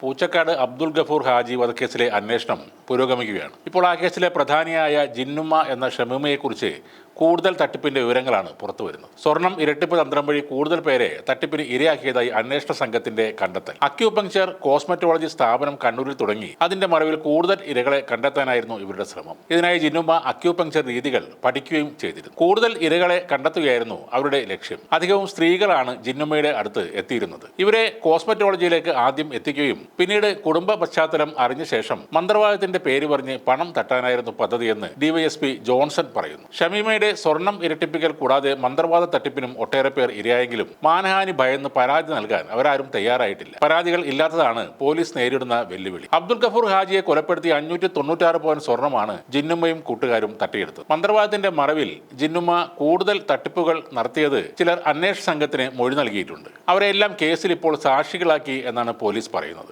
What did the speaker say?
പൂച്ചക്കാട് അബ്ദുൾ ഗഫൂർ ഹാജി വധക്കേസിലെ അന്വേഷണം പുരോഗമിക്കുകയാണ്. ഇപ്പോൾ ആ കേസിലെ പ്രധാനിയായ ജിന്നുമ്മ എന്ന ഷമീമയെക്കുറിച്ച് കൂടുതൽ തട്ടിപ്പിന്റെ വിവരങ്ങളാണ് പുറത്തു വരുന്നത്. സ്വർണം ഇരട്ടിപ്പ് തന്ത്രം വഴി കൂടുതൽ പേരെ തട്ടിപ്പിന് ഇരയാക്കിയതായി അന്വേഷണ സംഘത്തിന്റെ കണ്ടെത്തൽ. അക്യൂപങ്ചർ കോസ്മെറ്റോളജി സ്ഥാപനം കണ്ണൂരിൽ തുടങ്ങി. അതിന്റെ മറവിൽ കൂടുതൽ ഇരകളെ കണ്ടെത്താനായിരുന്നു ഇവരുടെ ശ്രമം. ഇതിനായി ജിന്നുമ്മ അക്യൂപങ്ചർ രീതികൾ പഠിക്കുകയും ചെയ്തിരുന്നു. കൂടുതൽ ഇരകളെ കണ്ടെത്തുകയായിരുന്നു അവരുടെ ലക്ഷ്യം. അധികവും സ്ത്രീകളാണ് ജിന്നുമയുടെ അടുത്ത് എത്തിയിരുന്നത്. ഇവരെ കോസ്മെറ്റോളജിയിലേക്ക് ആദ്യം എത്തിക്കുകയും പിന്നീട് കുടുംബ പശ്ചാത്തലം അറിഞ്ഞ ശേഷം മന്ത്രവാദത്തിന്റെ പേര് പറഞ്ഞ് പണം തട്ടാനായിരുന്നു പദ്ധതിയെന്ന് ഡിവൈഎസ്പി ജോൺസൺ പറയുന്നു. ഷമീമയുടെ സ്വർണം ഇരട്ടിപ്പിക്കൽ കൂടാതെ മന്ത്രവാദ തട്ടിപ്പിനും ഒട്ടേറെ പേർ ഇരയായെങ്കിലും മാനഹാനി ഭയന്ന് പരാതി നൽകാൻ അവരാരും തയ്യാറായിട്ടില്ല. പരാതികൾ ഇല്ലാത്തതാണ് പോലീസ് നേരിടുന്ന വെല്ലുവിളി. അബ്ദുൽ ഗഫൂർ ഹാജിയെ കൊലപ്പെടുത്തി അഞ്ഞൂറ്റി തൊണ്ണൂറ്റാറ് പോയിന്റ് സ്വർണമാണ് ജിന്നുമ്മയും കൂട്ടുകാരും തട്ടിയെടുത്തത്. മന്ത്രവാദത്തിന്റെ മറവിൽ ജിന്നുമ്മ കൂടുതൽ തട്ടിപ്പുകൾ നടത്തിയത് ചിലർ അന്വേഷണ സംഘത്തിന് മൊഴി നൽകിയിട്ടുണ്ട്. അവരെല്ലാം കേസിൽ ഇപ്പോൾ സാക്ഷികളാക്കി എന്നാണ് പോലീസ് പറയുന്നത്.